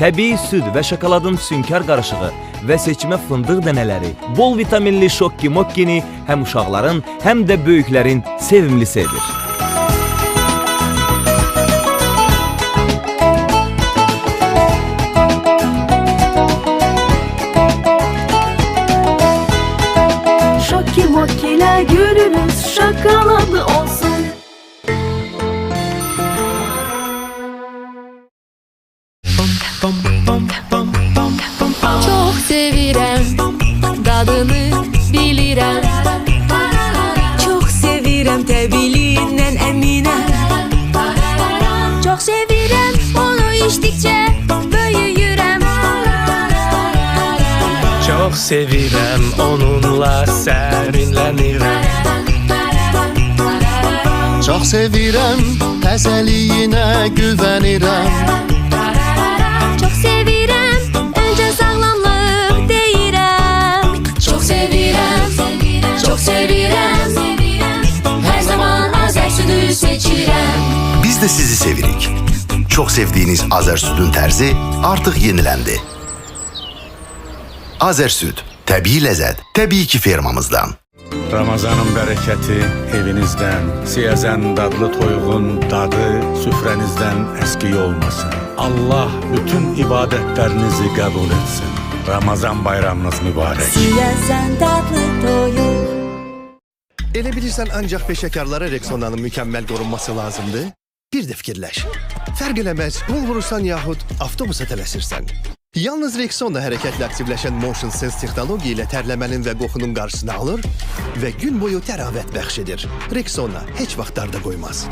Təbii süd və şokoladın sünkar qarışığı və seçmə fındıq dənələri, bol vitaminli şokki mokkini həm uşaqların, həm də böyüklərin sevimlisi edir. Şoki mokiler Çok sevirem Dadını bilirem. Çok sevirem tebiliğinden eminim Çok sevirem Onu içtikçe Böyüyürem Çok sevirəm onunla sərinlənirəm Çox sevirəm, təzəliyinə güvənirəm. Seçirem Biz de sizi sevirik. Çok sevdiğiniz Azer Süt'ün terzi artık yenilendi. Azer Süt, tabii lezzet, tabii ki firmamızdan. Ramazanın bərəkəti evinizdən, siyəzən dadlı toyuğun dadı süfrənizdən əski olmasın. Allah bütün ibadətlərinizi qəbul etsin. Ramazan bayramınız mübarək. Doyur Elə bilirsən ancaq peşəkarlara Rexona'nın mükəmməl qorunması lazımdır? Bir də fikirləş. Fərq eləməz, yol vurursan yaxud avtobusa tələsirsən. Yalnız Rexona hərəkətlə aktivləşən Motion Sense texnologiya ilə tərləmənin və qoxunun qarşısını alır və gün boyu təravət bəxş. Rexona heç vaxt darda qoymaz.